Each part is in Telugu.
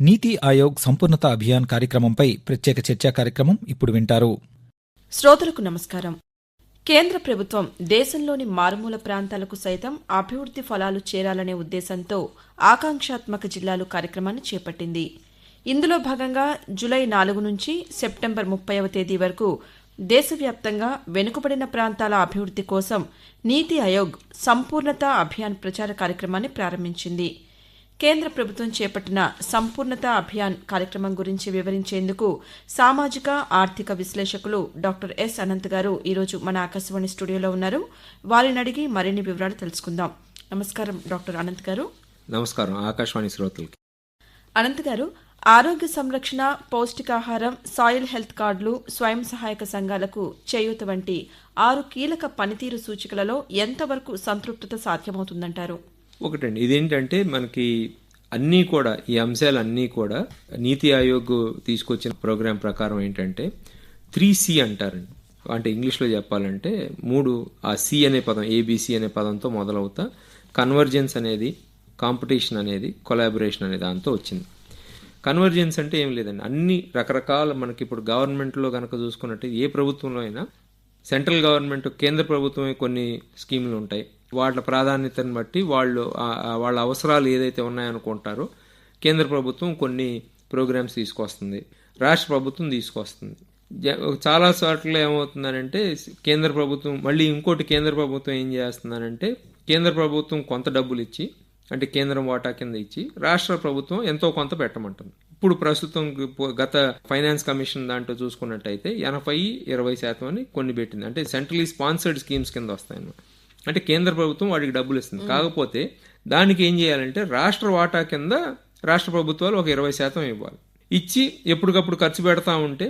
నీతి ఆయోగ్ సంపూర్ణత అభియాన్ కార్యక్రమంపై ప్రత్యేక చర్చా కార్యక్రమం ఇప్పుడు వింటారు. శ్రోతలకు నమస్కారం. కేంద్ర ప్రభుత్వం దేశంలోని మారుమూల ప్రాంతాలకు సైతం అభివృద్ది ఫలాలు చేరాలనే ఉద్దేశంతో ఆకాంక్షాత్మక జిల్లాలు కార్యక్రమాన్ని చేపట్టింది. ఇందులో భాగంగా జులై నాలుగు నుంచి సెప్టెంబర్ ముప్పైవ తేదీ వరకు దేశవ్యాప్తంగా వెనుకబడిన ప్రాంతాల అభివృద్ది కోసం నీతి ఆయోగ్ సంపూర్ణత అభియాన్ ప్రచార కార్యక్రమాన్ని ప్రారంభించింది. కేంద్ర ప్రభుత్వం చేపట్టిన సంపూర్ణత అభియాన్ కార్యక్రమం గురించి వివరించేందుకు సామాజిక ఆర్థిక విశ్లేషకులు డాక్టర్ ఎస్ అనంత్ గారు ఈరోజు మన ఆకాశవాణి స్టూడియోలో ఉన్నారు. వారిని అడిగి మరిన్ని వివరాలు తెలుసుకుందాం. నమస్కారం డాక్టర్ అనంత్ గారు. నమస్కారం ఆకాశవాణి శ్రోతలకి. అనంత్ గారు ఆరోగ్య సంరక్షణ పౌష్టికాహారం సాయిల్ హెల్త్ కార్డులు స్వయం సహాయక సంఘాలకు చేయూత వంటి ఆరు కీలక పనితీరు సూచికలలో ఎంతవరకు సంతృప్తత సాధ్యమవుతుందంటారు? ఒకటండి. ఇదేంటంటే మనకి అన్నీ కూడా ఈ అంశాలు అన్నీ కూడా నీతి ఆయోగ్ తీసుకొచ్చిన ప్రోగ్రాం ప్రకారం ఏంటంటే త్రీ సి అంటారండి. అంటే ఇంగ్లీష్లో చెప్పాలంటే మూడు ఆ సి అనే పదం ఏబిసి అనే పదంతో మొదలవుతా కన్వర్జెన్స్ అనేది కాంపిటీషన్ అనేది కొలాబరేషన్ అనే దాంతో వచ్చింది. కన్వర్జెన్స్ అంటే ఏం లేదండి. అన్ని రకరకాల మనకి ఇప్పుడు గవర్నమెంట్లో కనుక చూసుకున్నట్టు ఏ ప్రభుత్వంలో అయినా సెంట్రల్ గవర్నమెంట్ కేంద్ర ప్రభుత్వమే కొన్ని స్కీములు ఉంటాయి. వాళ్ళ ప్రాధాన్యతను బట్టి వాళ్ళు వాళ్ళ అవసరాలు ఏదైతే ఉన్నాయనుకుంటారో కేంద్ర ప్రభుత్వం కొన్ని ప్రోగ్రామ్స్ తీసుకొస్తుంది. రాష్ట్ర ప్రభుత్వం తీసుకొస్తుంది. చాలా చోట్ల ఏమవుతుందనంటే కేంద్ర ప్రభుత్వం మళ్ళీ ఇంకోటి కేంద్ర ప్రభుత్వం ఏం చేస్తుందనంటే కేంద్ర ప్రభుత్వం కొంత డబ్బులు ఇచ్చి అంటే కేంద్రం వాటా కింద ఇచ్చి రాష్ట్ర ప్రభుత్వం ఎంతో కొంత పెట్టమంటుంది. ఇప్పుడు ప్రస్తుతం గత ఫైనాన్స్ కమిషన్ దాంట్లో చూసుకున్నట్టయితే ఎనభై ఇరవై శాతం అని కొన్ని పెట్టింది. అంటే సెంట్రలీ స్పాన్సర్డ్ స్కీమ్స్ కింద వస్తాయన్నమాట. అంటే కేంద్ర ప్రభుత్వం వాడికి డబ్బులు ఇస్తుంది. కాకపోతే దానికి ఏం చేయాలంటే రాష్ట్ర వాటా కింద రాష్ట్ర ప్రభుత్వాలు ఒక ఇరవై శాతం ఇవ్వాలి. ఇచ్చి ఎప్పటికప్పుడు ఖర్చు పెడతా ఉంటే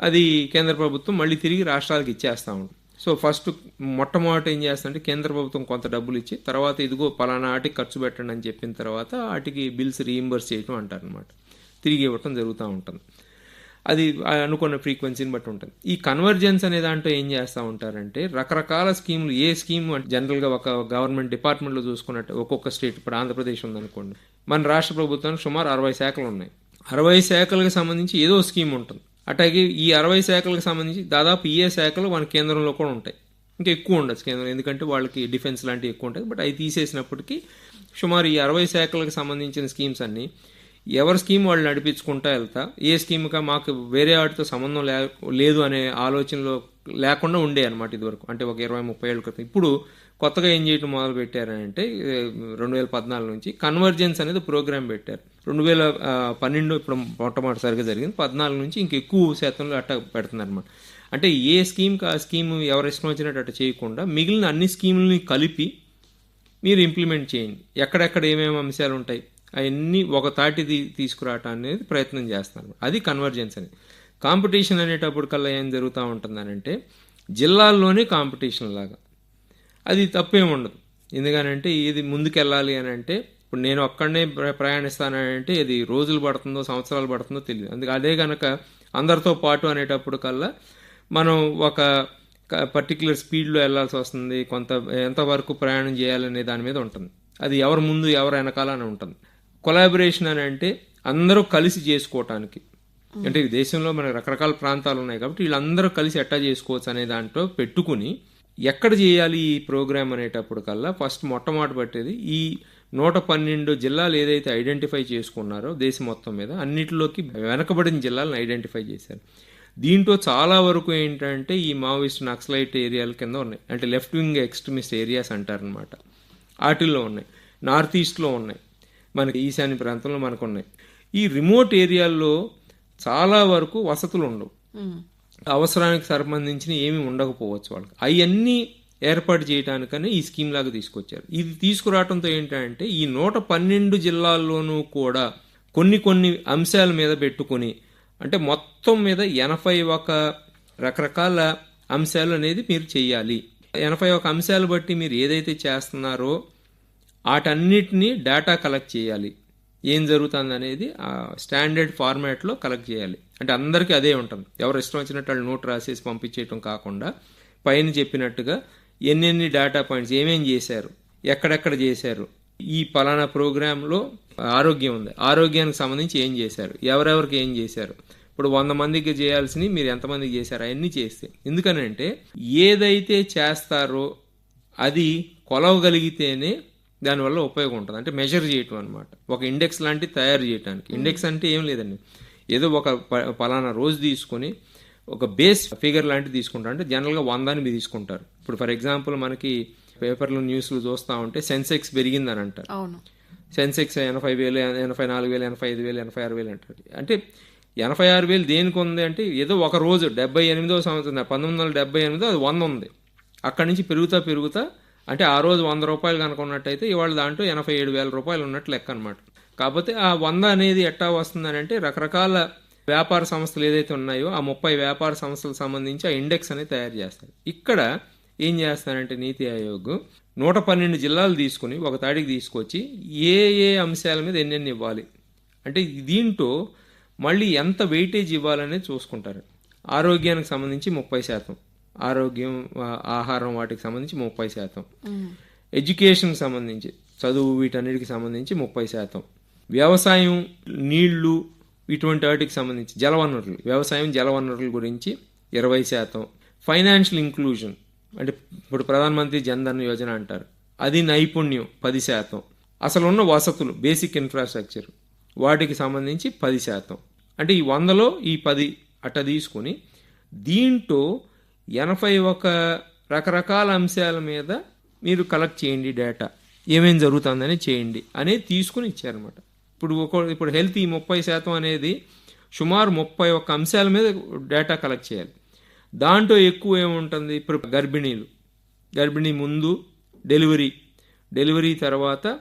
అది కేంద్ర ప్రభుత్వం మళ్ళీ తిరిగి రాష్ట్రాలకు ఇచ్చేస్తూ ఉంటుంది. సో ఫస్ట్ మొట్టమొదటి ఏం చేస్తుందంటే కేంద్ర ప్రభుత్వం కొంత డబ్బులు ఇచ్చి తర్వాత ఇదిగో పలానా ఆటికి ఖర్చు పెట్టండి అని చెప్పిన తర్వాత వాటికి బిల్స్ రీయింబర్స్ చేయటం అంటారనమాట తిరిగి ఇవ్వటం జరుగుతూ ఉంటుంది. అది అనుకున్న ఫ్రీక్వెన్సీని బట్టి ఉంటుంది. ఈ కన్వర్జెన్స్ అనే దాంట్లో ఏం చేస్తూ ఉంటారంటే రకరకాల స్కీములు ఏ స్కీమ్ జనరల్గా ఒక గవర్నమెంట్ డిపార్ట్మెంట్లో చూసుకున్నట్టు ఒక్కొక్క స్టేట్ ఇప్పుడు ఆంధ్రప్రదేశ్ ఉందనుకోండి. మన రాష్ట్ర ప్రభుత్వానికి సుమారు అరవై శాఖలు ఉన్నాయి. అరవై శాఖలకు సంబంధించి ఏదో స్కీమ్ ఉంటుంది. అట్లాగే ఈ అరవై శాఖలకు సంబంధించి దాదాపు ఏ శాఖలు మన కేంద్రంలో కూడా ఉంటాయి. ఇంకా ఎక్కువ ఉండొచ్చు కేంద్రం ఎందుకంటే వాళ్ళకి డిఫెన్స్ లాంటివి ఎక్కువ ఉంటాయి. బట్ అవి తీసేసినప్పటికీ సుమారు ఈ అరవై శాఖలకు సంబంధించిన స్కీమ్స్ అన్నీ ఎవరి స్కీమ్ వాళ్ళు నడిపించుకుంటా వెళ్తా? ఏ స్కీమ్గా మాకు వేరే వాటితో సంబంధం లే లేదు అనే ఆలోచనలో లేకుండా ఉండే అనమాట ఇదివరకు. అంటే ఒక ఇరవై ముప్పై ఏళ్ళ క్రితం. ఇప్పుడు కొత్తగా ఏం చేయడం మొదలు పెట్టారంటే రెండు వేల పద్నాలుగు నుంచి కన్వర్జెన్స్ అనేది ప్రోగ్రామ్ పెట్టారు. రెండు వేల పన్నెండు ఇప్పుడు మొట్టమొదటిసారిగా జరిగింది. పద్నాలుగు నుంచి ఇంక ఎక్కువ శాతంలో అట్ట పెడుతున్నారు అనమాట అంటే ఏ స్కీమ్కి ఆ స్కీమ్ ఎవరు ఇష్టం వచ్చినట్టు అట్ట చేయకుండా మిగిలిన అన్ని స్కీములని కలిపి మీరు ఇంప్లిమెంట్ చేయండి. ఎక్కడెక్కడ ఏమేమి అంశాలు ఉంటాయి? అవన్నీ ఒక తాటిది తీసుకురావటం అనేది ప్రయత్నం చేస్తాను. అది కన్వర్జెన్స్ అని. కాంపిటీషన్ అనేటప్పటికల్లా ఏం జరుగుతూ ఉంటుందనంటే జిల్లాల్లోనే కాంపిటీషన్ లాగా. అది తప్పేం ఉండదు. ఎందుకనంటే ఇది ముందుకెళ్ళాలి అని అంటే ఇప్పుడు నేను ఒక్కడనే ప్రయాణిస్తానంటే ఇది రోజులు పడుతుందో సంవత్సరాలు పడుతుందో తెలియదు. అందుకే అదే కనుక అందరితో పాటు అనేటప్పుడు కల్లా మనం ఒక పర్టికులర్ స్పీడ్లో వెళ్ళాల్సి వస్తుంది. కొంత ఎంతవరకు ప్రయాణం చేయాలనే దాని మీద ఉంటుంది. అది ఎవరు ముందు ఎవరు వెనకాల అని ఉంటుంది. కొలాబరేషన్ అని అంటే అందరూ కలిసి చేసుకోవటానికి. అంటే దేశంలో మనకు రకరకాల ప్రాంతాలు ఉన్నాయి కాబట్టి వీళ్ళందరూ కలిసి ఎట్టా చేసుకోవచ్చు అనే దాంట్లో పెట్టుకుని ఎక్కడ చేయాలి ఈ ప్రోగ్రామ్ అనేటప్పుడు కల్లా ఫస్ట్ మొట్టమొదటి పట్టేది ఈ నూట పన్నెండు జిల్లాలు ఏదైతే ఐడెంటిఫై చేసుకున్నారో దేశం మొత్తం మీద అన్నిటిలోకి వెనకబడిన జిల్లాలను ఐడెంటిఫై చేశారు. దీంట్లో చాలా వరకు ఏంటంటే ఈ మావోయిస్ట్ నక్సలైట్ ఏరియాల కింద ఉన్నాయి. అంటే లెఫ్ట్ వింగ్ ఎక్స్ట్రీమిస్ట్ ఏరియాస్ అంటారనమాట వాటిల్లో ఉన్నాయి. నార్త్ ఈస్ట్లో ఉన్నాయి. మనకి ఈశాన్య ప్రాంతంలో మనకు ఉన్నాయి ఈ రిమోట్ ఏరియాల్లో చాలా వరకు వసతులు ఉండవు. అవసరానికి సంబంధించిన ఏమి ఉండకపోవచ్చు వాళ్ళకి. అవన్నీ ఏర్పాటు చేయడానికనే ఈ స్కీమ్ లాగా తీసుకొచ్చారు. ఇది తీసుకురావడంతో ఏంటంటే ఈ నూట పన్నెండు జిల్లాల్లోనూ కూడా కొన్ని కొన్ని అంశాల మీద పెట్టుకుని అంటే మొత్తం మీద ఎనభై ఒక రకరకాల అంశాలు అనేది మీరు చేయాలి. ఎనభై ఒక అంశాలు బట్టి మీరు ఏదైతే చేస్తున్నారో వాటన్నిటినీ డేటా కలెక్ట్ చేయాలి. ఏం జరుగుతుంది అనేది ఆ స్టాండర్డ్ ఫార్మాట్లో కలెక్ట్ చేయాలి. అంటే అందరికీ అదే ఉంటుంది. ఎవరు ఇష్టం వచ్చినట్టు వాళ్ళు నోట్ రాసేసి పంపించేయటం కాకుండా పైన చెప్పినట్టుగా ఎన్నెన్ని డేటా పాయింట్స్ ఏమేం చేశారు ఎక్కడెక్కడ చేశారు ఈ పలానా ప్రోగ్రాంలో ఆరోగ్యం ఉంది. ఆరోగ్యానికి సంబంధించి ఏం చేశారు ఎవరెవరికి ఏం చేశారు. ఇప్పుడు వంద మందికి చేయాల్సినవి మీరు ఎంతమందికి చేశారు అవన్నీ చేస్తే. ఎందుకనంటే ఏదైతే చేస్తారో అది కొలవగలిగితేనే దానివల్ల ఉపయోగం ఉంటుంది. అంటే మెజర్ చేయటం అనమాట ఒక ఇండెక్స్ లాంటిది తయారు చేయడానికి ఇండెక్స్ అంటే ఏం లేదండి. ఏదో ఒక పలానా రోజు తీసుకొని ఒక బేస్ ఫిగర్ లాంటిది తీసుకుంటారు. అంటే జనరల్గా వందాన్ని మీరు తీసుకుంటారు. ఇప్పుడు ఫర్ ఎగ్జాంపుల్ మనకి పేపర్లో న్యూస్లు చూస్తూ ఉంటే సెన్సెక్స్ పెరిగిందని అంటారు. అవును. సెన్సెక్స్ ఎనభై వేలు ఎనభై నాలుగు వేలు ఎనభై ఐదు వేలు ఎనభై ఆరు వేలు అంటారు. అంటే ఎనభై ఆరు వేలు దేనికి ఉంది అంటే ఏదో ఒక రోజు డెబ్బై ఎనిమిదో సంవత్సరం పంతొమ్మిది వందల డెబ్బై ఎనిమిదో అది వంద ఉంది. అక్కడి నుంచి పెరుగుతా పెరుగుతా అంటే ఆ రోజు వంద రూపాయలు కనుక ఉన్నట్టయితే ఇవాళ దాంట్లో ఎనభై ఏడు వేల రూపాయలు ఉన్నట్టు లెక్క అనమాట కాకపోతే ఆ వంద అనేది ఎట్టా వస్తుందని అంటే రకరకాల వ్యాపార సంస్థలు ఏదైతే ఉన్నాయో ఆ ముప్పై వ్యాపార సంస్థలకు సంబంధించి ఆ ఇండెక్స్ అనేది తయారు చేస్తారు. ఇక్కడ ఏం చేస్తారంటే నీతి ఆయోగ్ నూట పన్నెండు జిల్లాలు తీసుకుని ఒక తాడికి తీసుకొచ్చి ఏ ఏ అంశాల మీద ఎన్నెన్ని ఇవ్వాలి? అంటే దీంట్లో మళ్ళీ ఎంత వెయిటేజ్ ఇవ్వాలనేది చూసుకుంటారు. ఆరోగ్యానికి సంబంధించి ముప్పై శాతం. ఆరోగ్యం ఆహారం వాటికి సంబంధించి ముప్పై శాతం. ఎడ్యుకేషన్కి సంబంధించి చదువు వీటన్నిటికి సంబంధించి ముప్పై శాతం. వ్యవసాయం నీళ్ళు ఇటువంటి వాటికి సంబంధించి జలవనరులు వ్యవసాయం జలవనరుల గురించి ఇరవై శాతం. ఫైనాన్షియల్ ఇంక్లూజన్ అంటే ఇప్పుడు ప్రధానమంత్రి జన్ధన్ యోజన అంటారు. అది నైపుణ్యం పది శాతం. అసలు ఉన్న వసతులు బేసిక్ ఇన్ఫ్రాస్ట్రక్చర్ వాటికి సంబంధించి పది శాతం. అంటే ఈ వందలో ఈ పది అట్ట తీసుకుని దీంట్లో ఎనభై ఒక రకరకాల అంశాల మీద మీరు కలెక్ట్ చేయండి డేటా ఏమేం జరుగుతుందని చేయండి అనేది తీసుకుని ఇచ్చారనమాట ఇప్పుడు ఒక ఇప్పుడు హెల్త్ ఈ ముప్పై శాతం అనేది సుమారు ముప్పై ఒక్క అంశాల మీద డేటా కలెక్ట్ చేయాలి. దాంట్లో ఎక్కువ ఏముంటుంది? ఇప్పుడు గర్భిణీలు. గర్భిణీ ముందు డెలివరీ డెలివరీ తర్వాత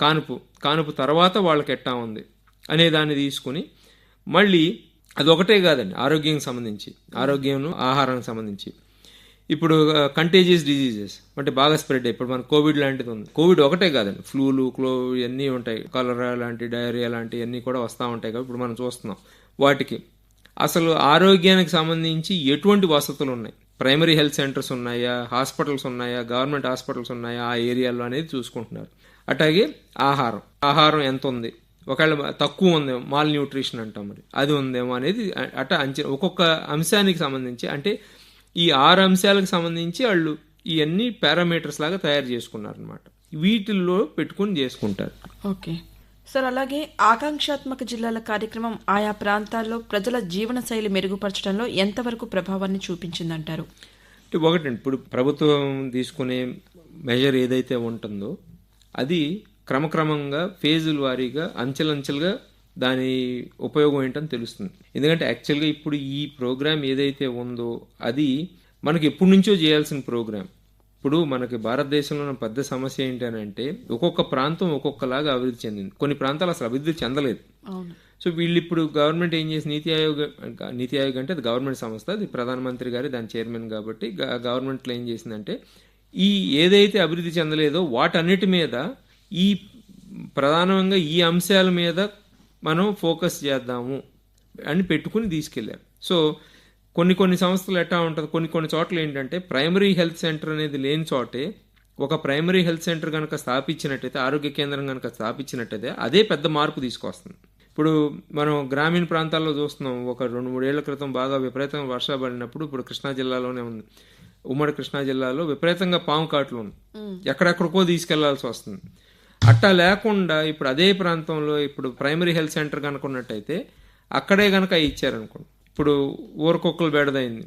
కానుపు. కానుపు తర్వాత వాళ్ళకి ఎట్టా ఉంది? అనే దాన్ని తీసుకుని మళ్ళీ అది ఒకటే కాదండి ఆరోగ్యానికి సంబంధించి ఆరోగ్యం ఆహారానికి సంబంధించి. ఇప్పుడు కంటేజియస్ డిజీజెస్ అంటే బాగా స్ప్రెడ్ అయ్యి ఇప్పుడు మన కోవిడ్ లాంటిది ఉంది. కోవిడ్ ఒకటే కాదండి ఫ్లూలు క్లో ఇవన్నీ ఉంటాయి. కలరా లాంటి డయేరియా లాంటివి అన్నీ కూడా వస్తూ ఉంటాయి కాబట్టి ఇప్పుడు మనం చూస్తున్నాం. వాటికి అసలు ఆరోగ్యానికి సంబంధించి ఎటువంటి వసతులు ఉన్నాయి? ప్రైమరీ హెల్త్ సెంటర్స్ ఉన్నాయా? హాస్పిటల్స్ ఉన్నాయా? గవర్నమెంట్ హాస్పిటల్స్ ఉన్నాయా? ఆ ఏరియాలో అనేది చూసుకుంటున్నారు. అట్లాగే ఆహారం. ఆహారం ఎంత ఉంది? ఒకవేళ తక్కువ ఉందేమో మాల్ న్యూట్రిషన్ అంటాం మరి. అది ఉందేమో అనేది అ- అట్లా అంచనా ఒక్కొక్క అంశానికి సంబంధించి అంటే ఈ ఆరు అంశాలకు సంబంధించి వాళ్ళు ఇవన్నీ పారామీటర్స్ లాగా తయారు చేసుకున్నారు అనమాట వీటిల్లో పెట్టుకుని చేసుకుంటారు. ఓకే. సార్ అలాగే ఆకాంక్షాత్మక జిల్లాల కార్యక్రమం ఆయా ప్రాంతాల్లో ప్రజల జీవనశైలి మెరుగుపరచడంలో ఎంతవరకు ప్రభావాన్ని చూపించిందంటారు? అంటే ఒకటండి ఇప్పుడు ప్రభుత్వం తీసుకునే మెజర్ ఏదైతే ఉంటుందో అది క్రమక్రమంగా ఫేజుల వారీగా అంచెలంచెలుగా దాని ఉపయోగం ఏంటని తెలుస్తుంది. ఎందుకంటే యాక్చువల్గా ఇప్పుడు ఈ ప్రోగ్రామ్ ఏదైతే ఉందో అది మనకి ఎప్పటి నుంచో చేయాల్సిన ప్రోగ్రామ్. ఇప్పుడు మనకి భారతదేశంలో ఉన్న పెద్ద సమస్య ఏంటంటే ఒక్కొక్క ప్రాంతం ఒక్కొక్కలాగా అభివృద్ధి చెందింది. కొన్ని ప్రాంతాలు అసలు అభివృద్ధి చెందలేదు. సో వీళ్ళు ఇప్పుడు గవర్నమెంట్ ఏం చేసి నీతి ఆయోగ్ నీతి ఆయోగ్ అంటే అది గవర్నమెంట్ సంస్థ అది ప్రధానమంత్రి గారి దాని చైర్మన్ కాబట్టి గవర్నమెంట్లో ఏం చేసిందంటే ఈ ఏదైతే అభివృద్ధి చెందలేదో వాటన్నిటి మీద ఈ ప్రధానంగా ఈ అంశాల మీద మనం ఫోకస్ చేద్దాము అని పెట్టుకుని తీసుకెళ్ళారు సో కొన్ని కొన్ని సంస్థలు ఎట్టా ఉంటుంది కొన్ని కొన్ని చోట్ల ఏంటంటే ప్రైమరీ హెల్త్ సెంటర్ అనేది లేని చోటే ఒక ప్రైమరీ హెల్త్ సెంటర్ కనుక స్థాపించినట్టయితే ఆరోగ్య కేంద్రం కనుక స్థాపించినట్టయితే అదే పెద్ద మార్పు తీసుకొస్తుంది. ఇప్పుడు మనం గ్రామీణ ప్రాంతాల్లో చూస్తున్నాం ఒక రెండు మూడేళ్ళ క్రితం బాగా విపరీతంగా వర్షాలు పడినప్పుడు ఇప్పుడు కృష్ణా జిల్లాలోనే ఉంది. ఉమ్మడి కృష్ణా జిల్లాలో విపరీతంగా పాము కాట్లు ఉంది ఎక్కడెక్కడికో తీసుకెళ్ళాల్సి వస్తుంది. అట్టా లేకుండా ఇప్పుడు అదే ప్రాంతంలో ఇప్పుడు ప్రైమరీ హెల్త్ సెంటర్ కనుక ఉన్నట్టయితే అక్కడే కనుక ఇచ్చారనుకోండి. ఇప్పుడు ఊరకొక్కలు బెడదైంది.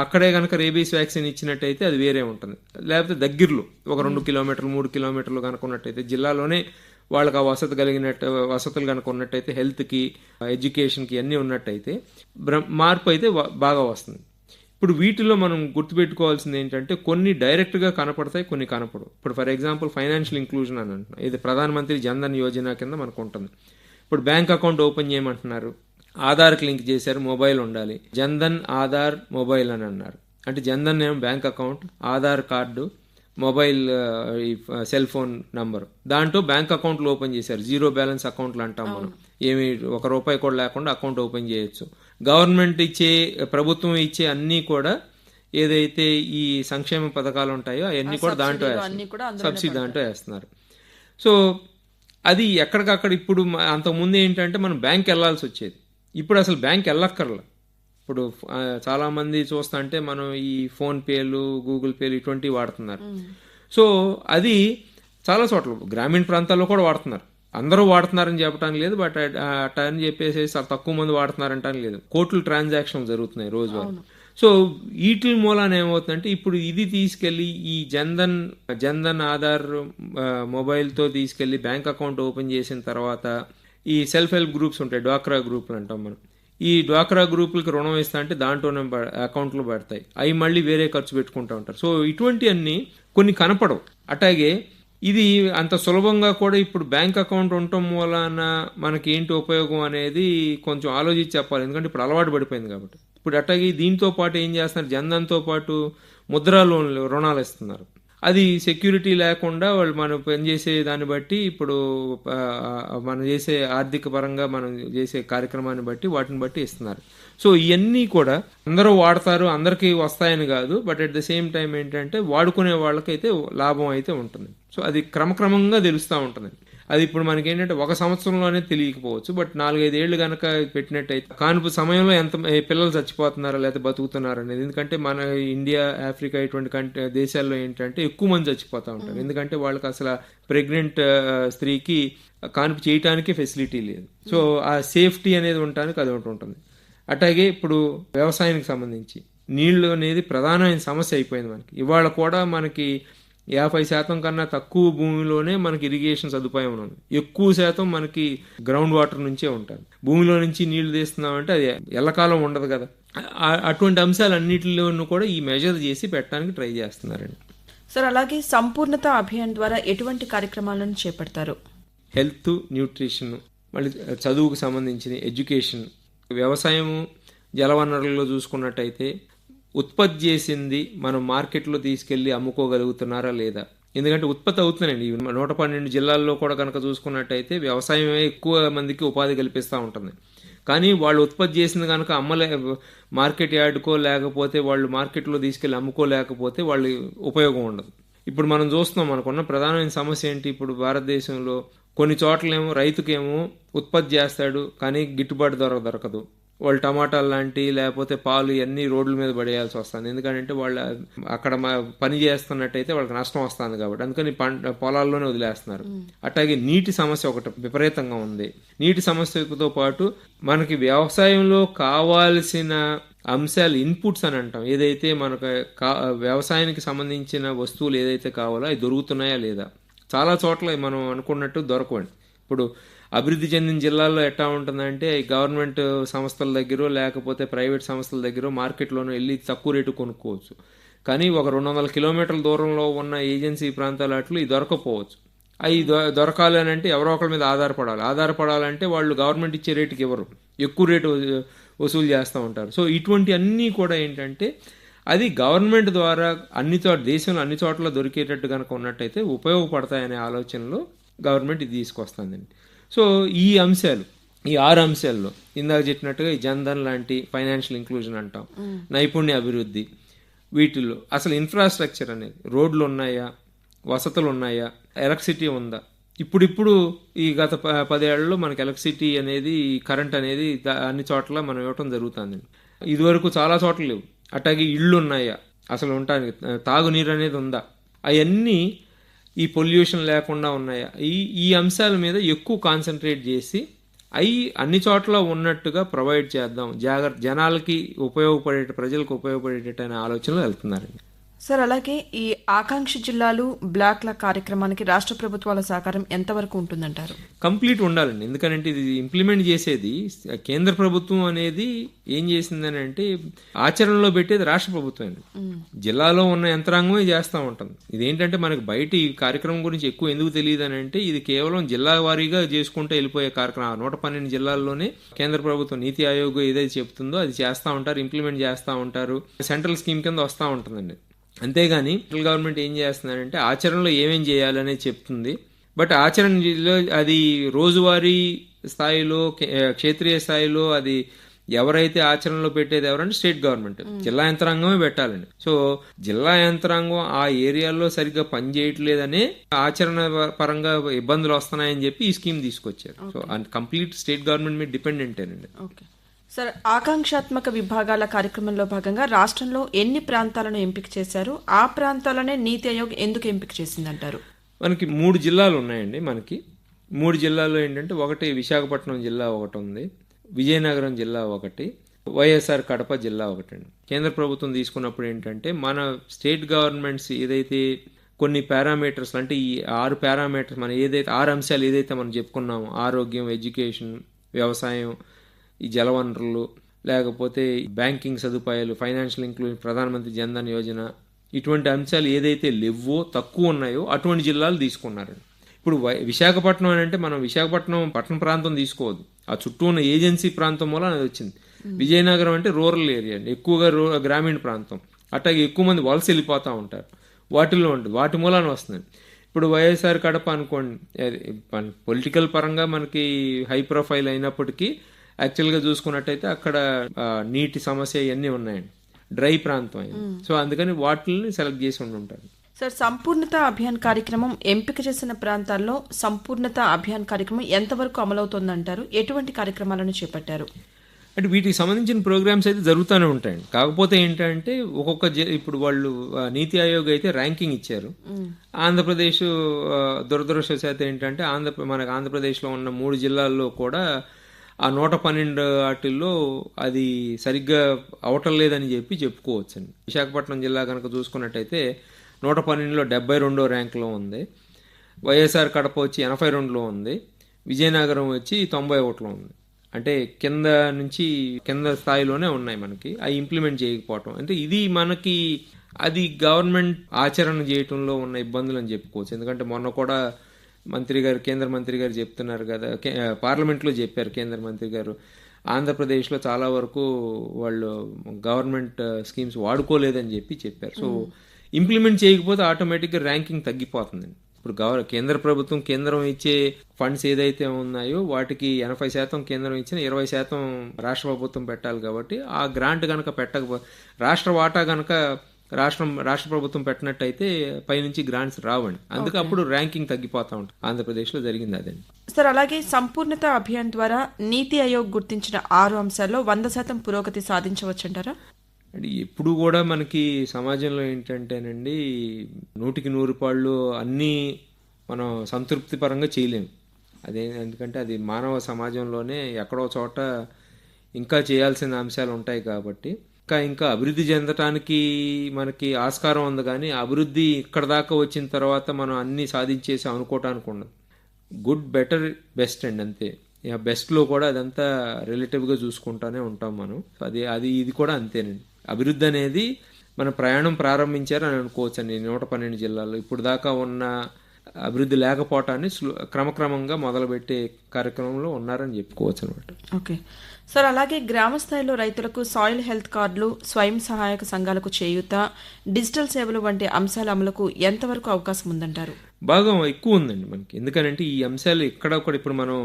అక్కడే కనుక రేబీస్ వ్యాక్సిన్ ఇచ్చినట్టయితే అది వేరే ఉంటుంది. లేకపోతే దగ్గరలో ఒక రెండు కిలోమీటర్లు మూడు కిలోమీటర్లు కనుక ఉన్నట్టయితే జిల్లాలోనే వాళ్ళకి ఆ వసతి కలిగినట్టు వసతులు కనుక ఉన్నట్టయితే హెల్త్కి ఎడ్యుకేషన్కి అన్నీ ఉన్నట్టయితే బ్ర- మార్పు అయితే బాగా వస్తుంది. ఇప్పుడు వీటిలో మనం గుర్తుపెట్టుకోవాల్సింది ఏంటంటే కొన్ని డైరెక్ట్గా కనపడతాయి కొన్ని కనపడవు. ఇప్పుడు ఫర్ ఎగ్జాంపుల్ ఫైనాన్షియల్ ఇంక్లూజన్ అని అంటున్నాం. ఇది ప్రధానమంత్రి జన్ధన్ యోజన కింద మనకు ఉంటుంది. ఇప్పుడు బ్యాంక్ అకౌంట్ ఓపెన్ చేయమంటున్నారు. ఆధార్కి లింక్ చేశారు మొబైల్ ఉండాలి. జన్ధన్ ఆధార్ మొబైల్ అని అన్నారు. అంటే జన్ధన్ ఏమో bank account Aadhaar card mobile cell phone number. దాంట్లో బ్యాంక్ అకౌంట్లు ఓపెన్ చేశారు. జీరో బ్యాలెన్స్ అకౌంట్లు అంటాం మనం. ఏమి ఒక రూపాయి కూడా లేకుండా అకౌంట్ ఓపెన్ చేయొచ్చు. గవర్నమెంట్ ఇచ్చే ప్రభుత్వం ఇచ్చే అన్నీ కూడా ఏదైతే ఈ సంక్షేమ పథకాలు ఉంటాయో అవన్నీ కూడా దాంట్లో సబ్సిడీ దాంట్లో వేస్తున్నారు. సో అది ఎక్కడికక్కడ ఇప్పుడు అంతకుముందు ఏంటంటే మనం బ్యాంక్ వెళ్ళాల్సి వచ్చేది. ఇప్పుడు అసలు బ్యాంక్ వెళ్ళక్కర్లా. ఇప్పుడు ఆ, చాలా మంది చూస్తా అంటే మనం ఈ ఫోన్ పేలు గూగుల్ పేలు ఇటువంటివి వాడుతున్నారు. సో అది చాలా చోట్ల గ్రామీణ ప్రాంతాల్లో కూడా వాడుతున్నారు. అందరూ వాడుతున్నారని చెప్పడానికి లేదు బట్ అని చెప్పేసి తక్కువ మంది వాడుతున్నారంటానికి లేదు. కోట్లు ట్రాన్సాక్షన్ జరుగుతున్నాయి రోజు సో వీటి మూలాన ఏమవుతుందంటే ఇప్పుడు ఇది తీసుకెళ్ళి ఈ జన్ధన్ జన్ధన్ ఆధార్ మొబైల్తో తీసుకెళ్ళి బ్యాంక్ అకౌంట్ ఓపెన్ చేసిన తర్వాత ఈ సెల్ఫ్ హెల్ప్ గ్రూప్స్ ఉంటాయి డ్వాక్రా గ్రూపులు అంటాం మనం. ఈ డ్వాక్రా గ్రూపులకి రుణం ఇస్తా అంటే దాంట్లోనే అకౌంట్లో పడతాయి. అవి మళ్ళీ వేరే ఖర్చు పెట్టుకుంటూ ఉంటారు. సో ఇటువంటివన్నీ కొన్ని కనపడవు. అట్లాగే ఇది అంత సులభంగా కూడా ఇప్పుడు బ్యాంక్ అకౌంట్ ఉండటం వలన మనకి ఏంటి ఉపయోగం అనేది కొంచెం ఆలోచించి చెప్పాలి. ఎందుకంటే ఇప్పుడు అలవాటు పడిపోయింది కాబట్టి. ఇప్పుడు అట్లాగే దీంతో పాటు ఏం చేస్తున్నారు? జన్ధన్తో పాటు ముద్రా లోన్లు రుణాలు ఇస్తున్నారు. అది సెక్యూరిటీ లేకుండా వాళ్ళు మనం పనిచేసే దాన్ని బట్టి ఇప్పుడు మనం చేసే ఆర్థిక పరంగా మనం చేసే కార్యక్రమాన్ని బట్టి వాటిని బట్టి ఇస్తున్నారు. సో ఇవన్నీ కూడా అందరూ వాడతారు అందరికీ వస్తాయని కాదు but at the same time ఏంటంటే వాడుకునే వాళ్ళకైతే లాభం అయితే ఉంటుంది. సో అది క్రమక్రమంగా తెలుస్తూ ఉంటుంది. అది ఇప్పుడు మనకి ఏంటంటే ఒక సంవత్సరంలోనే తెలియకపోవచ్చు బట్ నాలుగైదు ఏళ్ళు కనుక పెట్టినట్టయితే కానుపు సమయంలో ఎంత పిల్లలు చచ్చిపోతున్నారా లేకపోతే బతుకుతున్నారా అనేది ఎందుకంటే మన ఇండియా ఆఫ్రికా ఇటువంటి కంట్రీ దేశాల్లో ఏంటంటే ఎక్కువ మంది చచ్చిపోతూ ఉంటారు. ఎందుకంటే వాళ్ళకి అసలు ప్రెగ్నెంట్ స్త్రీకి కానుపు చేయటానికి ఫెసిలిటీ లేదు. సో ఆ సేఫ్టీ అనేది ఉండటానికి అది ఒకటి ఉంటుంది. అట్లాగే ఇప్పుడు వ్యవసాయానికి సంబంధించి నీళ్ళు అనేది ప్రధానమైన సమస్య అయిపోయింది మనకి. ఇవాళ కూడా మనకి యాభై శాతం కన్నా తక్కువ భూమిలోనే మనకి ఇరిగేషన్ సదుపాయం ఉంది ఎక్కువ శాతం మనకి గ్రౌండ్ వాటర్ నుంచే ఉంటారు భూమిలో నుంచి నీళ్ళు తీస్తున్నామంటే అది ఎల్లకాలం ఉండదు కదా. అటువంటి అంశాలన్నిటిలోనూ కూడా ఈ మెజర్ చేసి పెట్టడానికి ట్రై చేస్తున్నారండి. సార్ అలాగే సంపూర్ణత అభియాన్ ద్వారా ఎటువంటి కార్యక్రమాలను చేపడతారు? హెల్త్ న్యూట్రిషన్ మళ్ళీ చదువుకు సంబంధించిన ఎడ్యుకేషన్ వ్యవసాయము జలవనరులలో చూసుకున్నట్టయితే ఉత్పత్తి చేసింది మనం మార్కెట్లో తీసుకెళ్ళి అమ్ముకోగలుగుతున్నారా లేదా? ఎందుకంటే ఉత్పత్తి అవుతున్నాయండి. నూట పన్నెండు జిల్లాల్లో కూడా కనుక చూసుకున్నట్టయితే వ్యవసాయమే ఎక్కువ మందికి ఉపాధి కల్పిస్తూ ఉంటుంది. కానీ వాళ్ళు ఉత్పత్తి చేసింది కనుక అమ్మలే మార్కెట్ యార్డుకో లేకపోతే వాళ్ళు మార్కెట్లో తీసుకెళ్ళి అమ్ముకోలేకపోతే వాళ్ళు ఉపయోగం ఉండదు. ఇప్పుడు మనం చూస్తున్నాం మనకున్న ప్రధానమైన సమస్య ఏంటి? ఇప్పుడు భారతదేశంలో కొన్ని చోట్లేమో రైతుకేమో ఉత్పత్తి చేస్తాడు కానీ గిట్టుబాటు ధర దొరకదు. వాళ్ళు టమాటాలు లాంటి లేకపోతే పాలు ఇవన్నీ రోడ్ల మీద పడేయాల్సి వస్తుంది. ఎందుకంటే వాళ్ళ అక్కడ పని చేస్తున్నట్టయితే వాళ్ళకి నష్టం వస్తుంది కాబట్టి. అందుకని పంట పొలాల్లోనే వదిలేస్తున్నారు. అట్లాగే నీటి సమస్య ఒకటి విపరీతంగా ఉంది. నీటి సమస్యతో పాటు మనకి వ్యవసాయంలో కావాల్సిన అంశాలు ఇన్పుట్స్ అని అంటాం. ఏదైతే మనకు కా వ్యవసాయానికి సంబంధించిన వస్తువులు ఏదైతే కావాలో అవి దొరుకుతున్నాయా లేదా? చాలా చోట్ల మనం అనుకున్నట్టు దొరకవండి. ఇప్పుడు అభివృద్ధి చెందిన జిల్లాల్లో ఎట్లా ఉంటుందంటే గవర్నమెంట్ సంస్థల దగ్గర లేకపోతే ప్రైవేట్ సంస్థల దగ్గర మార్కెట్లోనూ వెళ్ళి తక్కువ రేటు కొనుక్కోవచ్చు. కానీ ఒక రెండు వందల కిలోమీటర్ల దూరంలో ఉన్న ఏజెన్సీ ప్రాంతాల అట్లు ఇది దొరకపోవచ్చు. అవి దొరకాలి అని అంటే ఎవరో ఒకరి మీద ఆధారపడాలి. ఆధారపడాలంటే వాళ్ళు గవర్నమెంట్ ఇచ్చే రేటుకి ఇవ్వరు. ఎక్కువ రేటు వసూలు చేస్తూ ఉంటారు. సో ఇటువంటి అన్నీ కూడా ఏంటంటే అది గవర్నమెంట్ ద్వారా అన్ని చోట్ల దేశంలో అన్ని చోట్ల దొరికేటట్టు కనుక ఉన్నట్టయితే ఉపయోగపడతాయనే ఆలోచనలో గవర్నమెంట్ ఇది తీసుకొస్తుందండి. సో ఈ అంశాలు ఈ ఆరు అంశాల్లో ఇందాక చెప్పినట్టుగా ఈ జన్ధన్ లాంటి ఫైనాన్షియల్ ఇంక్లూజన్ అంటాం నైపుణ్య అభివృద్ధి వీటిల్లో అసలు ఇన్ఫ్రాస్ట్రక్చర్ అనేది రోడ్లు ఉన్నాయా వసతులు ఉన్నాయా ఎలక్ట్రిసిటీ ఉందా? ఇప్పుడిప్పుడు ఈ గత పదేళ్ళలో మనకి ఎలక్ట్రిసిటీ అనేది కరెంట్ అనేది అన్ని చోట్ల మనం ఇవ్వటం జరుగుతుంది. ఇదివరకు చాలా చోట్ల లేవు. అట్లాగే ఇళ్ళు ఉన్నాయా? అసలు ఉండటానికి తాగునీరు అనేది ఉందా? అవన్నీ ఈ పొల్యూషన్ లేకుండా ఉన్నాయా? ఈ ఈ అంశాల మీద ఎక్కువ కాన్సన్ట్రేట్ చేసి అవి అన్ని చోట్ల ఉన్నట్టుగా ప్రొవైడ్ చేద్దాం. జాగ్రత్త జనాలకి ఉపయోగపడే ప్రజలకు ఉపయోగపడేటట్టు అనే ఆలోచనలు వెళ్తున్నారండి. సార్ అలాగే ఈ ఆకాంక్ష జిల్లాలు బ్లాక్ల కార్యక్రమానికి రాష్ట్ర ప్రభుత్వాల సహకారం ఎంతవరకు ఉంటుందంటారు? కంప్లీట్ ఉండాలండి. ఎందుకంటే ఇది ఇంప్లిమెంట్ చేసేది కేంద్ర ప్రభుత్వం అనేది ఏం చేసిందని అంటే ఆచరణలో పెట్టేది రాష్ట్ర ప్రభుత్వం జిల్లాలో ఉన్న యంత్రాంగమే చేస్తూ ఉంటుంది. ఇదేంటంటే మనకి బయట ఈ కార్యక్రమం గురించి ఎక్కువ ఎందుకు తెలియదు అని అంటే ఇది కేవలం జిల్లా వారీగా చేసుకుంటూ వెళ్ళిపోయే కార్యక్రమం. ఆ నూట పన్నెండు జిల్లాల్లోనే కేంద్ర ప్రభుత్వం నీతి ఆయోగ్ ఏదైతే చెప్తుందో అది చేస్తూ ఉంటారు ఇంప్లిమెంట్ చేస్తూ ఉంటారు. సెంట్రల్ స్కీమ్ కింద వస్తూ ఉంటుందండి. అంతేగాని సెంట్రల్ గవర్నమెంట్ ఏం చేస్తుందంటే ఆచరణలో ఏమేం చేయాలనే చెప్తుంది. బట్ ఆచరణలో అది రోజువారీ స్థాయిలో క్షేత్రీయ స్థాయిలో అది ఎవరైతే ఆచరణలో పెట్టేది ఎవరంటే స్టేట్ గవర్నమెంట్. జిల్లా యంత్రాంగమే పెట్టాలండి. సో జిల్లా యంత్రాంగం ఆ ఏరియాలో సరిగ్గా పనిచేయట్లేదనే ఆచరణ పరంగా ఇబ్బందులు వస్తున్నాయని చెప్పి ఈ స్కీమ్ తీసుకొచ్చారు. సో కంప్లీట్ స్టేట్ గవర్నమెంట్ మీద డిపెండెంటేనండి. ఓకే. సార్ ఆకాంక్షాత్మక విభాగాల కార్యక్రమంలో భాగంగా రాష్ట్రంలో ఎన్ని ప్రాంతాలను ఎంపిక చేశారు? ఆ ప్రాంతాలనే నీతి ఆయోగ్ ఎందుకు ఎంపిక చేసిందంటారు? మనకి మూడు జిల్లాలు ఉన్నాయండి మనకి. మూడు జిల్లాల్లో ఏంటంటే ఒకటి విశాఖపట్నం జిల్లా ఒకటి ఉంది విజయనగరం జిల్లా ఒకటి వైఎస్ఆర్ కడప జిల్లా ఒకటి అండి. కేంద్ర ప్రభుత్వం తీసుకున్నప్పుడు ఏంటంటే మన స్టేట్ గవర్నమెంట్స్ ఏదైతే కొన్ని పారామీటర్స్ అంటే ఈ ఆరు పారామీటర్స్ మనం ఏదైతే ఆరు అంశాలు ఏదైతే మనం చెప్పుకున్నామో ఆరోగ్యం ఎడ్యుకేషన్ వ్యవసాయం ఈ జలవనరులు లేకపోతే బ్యాంకింగ్ సదుపాయాలు ఫైనాన్షియల్ ఇంక్లూజన్ ప్రధానమంత్రి జన్ధన్ యోజన ఇటువంటి అంశాలు ఏదైతే లేవో తక్కువ ఉన్నాయో అటువంటి జిల్లాలు తీసుకున్నారండి ఇప్పుడు విశాఖపట్నం అని అంటే మనం విశాఖపట్నం పట్టణ ప్రాంతం తీసుకోవద్దు. ఆ చుట్టూ ఉన్న ఏజెన్సీ ప్రాంతం వల్ల అది వచ్చింది. విజయనగరం అంటే రూరల్ ఏరియా అండి. ఎక్కువగా రూ గ్రామీణ ప్రాంతం. అట్లాగే ఎక్కువ మంది వలస వెళ్ళిపోతూ ఉంటారు. వాటిల్లో ఉంటుంది వాటి మూలాన వస్తుంది ఇప్పుడు వైఎస్ఆర్ కడప అనుకోండి పొలిటికల్ పరంగా మనకి హై ప్రొఫైల్ అయినప్పటికీ యాక్చువల్గా చూసుకున్నట్టయితే అక్కడ నీటి సమస్య ఇవన్నీ ఉన్నాయండి. డ్రై ప్రాంతం అయింది. సో అందుకని వాటిని సెలెక్ట్ చేసి ఉండి ఉంటారు సార్ సంపూర్ణత అభియాన్ కార్యక్రమం ఎంపిక చేసిన ప్రాంతాల్లో సంపూర్ణత అభియాన్ కార్యక్రమం ఎంతవరకు అమలవుతోందంటారు? ఎటువంటి కార్యక్రమాలను చేపట్టారు? అంటే వీటికి సంబంధించిన ప్రోగ్రామ్స్ అయితే జరుగుతూనే ఉంటాయండి. కాకపోతే ఏంటంటే ఒక్కొక్క ఇప్పుడు వాళ్ళు నీతి ఆయోగ్ అయితే ర్యాంకింగ్ ఇచ్చారు. ఆంధ్రప్రదేశ్ ఆ, దురదృష్టవశాత్తు ఏంటంటే ఆంధ్ర మనకు ఆంధ్రప్రదేశ్లో ఉన్న మూడు జిల్లాల్లో కూడా ఆ నూట పన్నెండు వాటిల్లో అది సరిగ్గా అవటం లేదని చెప్పి చెప్పుకోవచ్చండి. విశాఖపట్నం జిల్లా కనుక చూసుకున్నట్టయితే నూట పన్నెండులో డెబ్బై రెండో ర్యాంక్లో ఉంది. వైఎస్ఆర్ కడప వచ్చి ఎనభై రెండులో ఉంది. విజయనగరం వచ్చి తొంభై ఒకటిలో ఉంది. అంటే కింద నుంచి కింద స్థాయిలోనే ఉన్నాయి మనకి. అవి ఇంప్లిమెంట్ చేయకపోవటం. అంటే ఇది మనకి అది గవర్నమెంట్ ఆచరణ చేయటంలో ఉన్న ఇబ్బందులు అని చెప్పుకోవచ్చు. ఎందుకంటే మొన్న కూడా మంత్రి గారు కేంద్ర మంత్రి గారు చెప్తున్నారు కదా పార్లమెంట్లో చెప్పారు కేంద్ర మంత్రి గారు. ఆంధ్రప్రదేశ్లో చాలా వరకు వాళ్ళు గవర్నమెంట్ స్కీమ్స్ వాడుకోలేదని చెప్పి చెప్పారు. సో ఇంప్లిమెంట్ చేయకపోతే ఆటోమేటిక్గా ర్యాంకింగ్ తగ్గిపోతుందండి. ఇప్పుడు గవర్ కేంద్ర ప్రభుత్వం కేంద్రం ఇచ్చే ఫండ్స్ ఏదైతే ఉన్నాయో వాటికి ఎనభై శాతం కేంద్రం ఇచ్చిన ఇరవై శాతం రాష్ట్ర ప్రభుత్వం పెట్టాలి కాబట్టి ఆ గ్రాంట్ కనుక పెట్టకపో రాష్ట్ర వాటా కనుక రాష్ట్రం రాష్ట్ర ప్రభుత్వం పెట్టినట్టయితే పైనుంచి గ్రాంట్స్ రావండి. అందుకే అప్పుడు ర్యాంకింగ్ తగ్గిపోతా ఉంటుంది. ఆంధ్రప్రదేశ్లో జరిగింది అదండి. సార్ అలాగే సంపూర్ణత అభియాన్ ద్వారా నీతి ఆయోగ్ గుర్తించిన ఆరు అంశాల్లో వంద శాతం పురోగతి సాధించవచ్చంటారా? అంటే ఎప్పుడు కూడా మనకి సమాజంలో ఏంటంటేనండి నూటికి నూరు పాళ్ళు అన్నీ మనం సంతృప్తి పరంగా చేయలేము. అదే ఎందుకంటే అది మానవ సమాజంలోనే ఎక్కడో చోట ఇంకా చేయాల్సిన అంశాలు ఉంటాయి కాబట్టి. ఇంకా ఇంకా అభివృద్ధి చెందటానికి మనకి ఆస్కారం ఉంది కానీ అభివృద్ధి ఇక్కడ దాకా వచ్చిన తర్వాత మనం అన్నీ సాధించేసి అనుకోవటానికి ఉండదు. గుడ్ బెటర్ బెస్ట్ అండి అంతే. ఇక బెస్ట్లో కూడా అదంతా రిలేటివ్గా చూసుకుంటానే ఉంటాం మనం. అది అది ఇది కూడా అంతేనండి. అభివృద్ధి అనేది మన ప్రయాణం ప్రారంభించారు అని అనుకోవచ్చు అండి నూట పన్నెండు జిల్లాలో ఇప్పుడు దాకా ఉన్న అభివృద్ధి లేకపోవటాన్ని క్రమక్రమంగా మొదలుపెట్టే కార్యక్రమంలో ఉన్నారని చెప్పుకోవచ్చు అనమాట ఓకే. సార్ అలాగే గ్రామ స్థాయిలో రైతులకు సాయిల్ హెల్త్ కార్డులు స్వయం సహాయక సంఘాలకు చేయూత డిజిటల్ సేవలు వంటి అంశాల అమలుకు ఎంతవరకు అవకాశం ఉందంటారు? బాగా ఎక్కువ ఉందండి మనకి. ఎందుకనంటే ఈ అంశాలు ఎక్కడ కూడా ఇప్పుడు మనం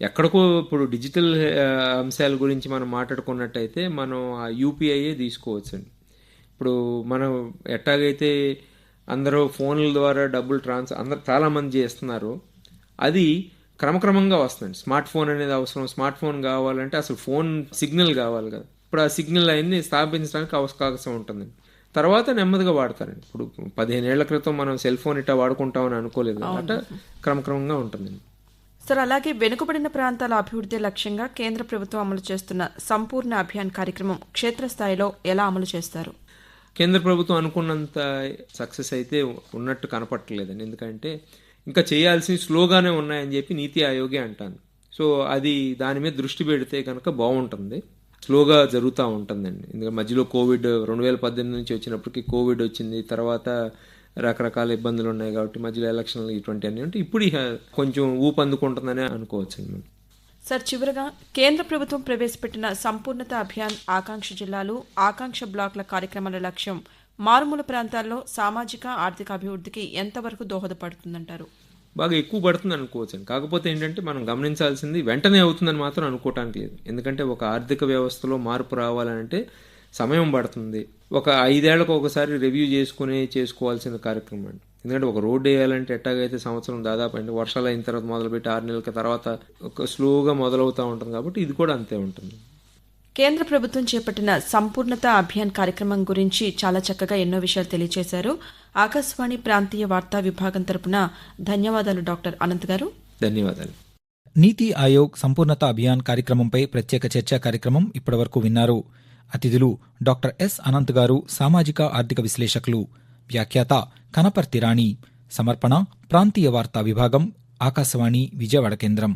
ఎక్కడికో ఇప్పుడు డిజిటల్ అంశాల గురించి మనం మాట్లాడుకున్నట్టయితే మనం ఆ యూపీఐఏ తీసుకోవచ్చండి. ఇప్పుడు మనం ఎట్టాగైతే అందరూ ఫోన్ల ద్వారా డబ్బులు ట్రాన్స్ అందరు చాలామంది చేస్తున్నారు. అది క్రమక్రమంగా వస్తుంది. స్మార్ట్ ఫోన్ అనేది అవసరం. స్మార్ట్ ఫోన్ కావాలంటే అసలు ఫోన్ సిగ్నల్ కావాలి కదా. ఇప్పుడు ఆ సిగ్నల్ అవన్నీ స్థాపించడానికి అవకాశం ఉంటుంది. తర్వాత నెమ్మదిగా వాడతారండి. ఇప్పుడు పదిహేను ఏళ్ళ క్రితం మనం సెల్ ఫోన్ ఇట్టా వాడుకుంటామని అనుకోలేదు అట్లా క్రమక్రమంగా ఉంటుందండి సార్ అలాగే వెనుకబడిన ప్రాంతాల అభివృద్ధి లక్ష్యంగా కేంద్ర ప్రభుత్వం అమలు చేస్తున్న సంపూర్ణ అభియాన్ కార్యక్రమం క్షేత్రస్థాయిలో ఎలా అమలు చేస్తారు? కేంద్ర ప్రభుత్వం అనుకున్నంత సక్సెస్ అయితే ఉన్నట్టు కనపట్టలేదండి ఎందుకంటే ఇంకా చేయాల్సి స్లోగానే ఉన్నాయని చెప్పి నీతి ఆయోగే అంటాను. సో అది దాని మీద దృష్టి పెడితే కనుక బాగుంటుంది. స్లోగా జరుగుతూ ఉంటుందండి. ఎందుకంటే మధ్యలో కోవిడ్ రెండు వేల పద్దెనిమిది నుంచి వచ్చినప్పటికీ కోవిడ్ వచ్చింది. తర్వాత రకరకాల ఇబ్బందులు ఉన్నాయి కాబట్టి మధ్యలో ఎలక్షన్లు ఇటువంటి అన్నీ ఉంటే ఇప్పుడు ఇక కొంచెం ఊపందుకుంటుందనే అనుకోవచ్చండి. మనం సార్ చివరగా కేంద్ర ప్రభుత్వం ప్రవేశపెట్టిన సంపూర్ణత అభియాన్ ఆకాంక్ష జిల్లాలు ఆకాంక్ష బ్లాక్ల కార్యక్రమాల లక్ష్యం మారుమూల ప్రాంతాల్లో సామాజిక ఆర్థిక అభివృద్ధికి ఎంతవరకు దోహదపడుతుందంటారు? బాగా ఎక్కువ పడుతుంది అనుకోవచ్చు. కాకపోతే ఏంటంటే మనం గమనించాల్సింది వెంటనే అవుతుందని మాత్రం అనుకోవటానికి లేదు. ఎందుకంటే ఒక ఆర్థిక వ్యవస్థలో మార్పు రావాలంటే సమయం పడుతుంది. ఒక ఐదేళ్ళకు ఒకసారి రివ్యూ చేసుకుని చేసుకోవాల్సిన కార్యక్రమం అండి. ఎందుకంటే ఒక రోడ్డు వేయాలంటే ఎట్టాగైతే సంవత్సరం దాదాపు అంటే వర్షాలు అయిన తర్వాత మొదలుపెట్టి ఆరు నెలల తర్వాత ఒక స్లోగా మొదలవుతూ ఉంటుంది కాబట్టి ఇది కూడా అంతే ఉంటుంది. కేంద్ర ప్రభుత్వం చేపట్టిన సంపూర్ణత అభియాన్ కార్యక్రమం గురించి చాలా చక్కగా ఎన్నో విషయాలు తెలియజేశారు ఆకాశవాణి ప్రాంతీయ వార్తా విభాగం తరపున ధన్యవాదాలు డాక్టర్ అనంత్ గారు. ధన్యవాదాలు. నీతి ఆయోగ్ సంపూర్ణత అభియాన్ కార్యక్రమంపై ప్రత్యేక చర్చా కార్యక్రమం ఇప్పటివరకు విన్నారు. అతిథులు డాక్టర్ ఎస్ అనంత్ గారు సామాజిక ఆర్థిక విశ్లేషకులు. వ్యాఖ్యాత కనపర్తి రాణి. సమర్పణ ప్రాంతీయ వార్తా విభాగం ఆకాశవాణి విజయవాడ కేంద్రం.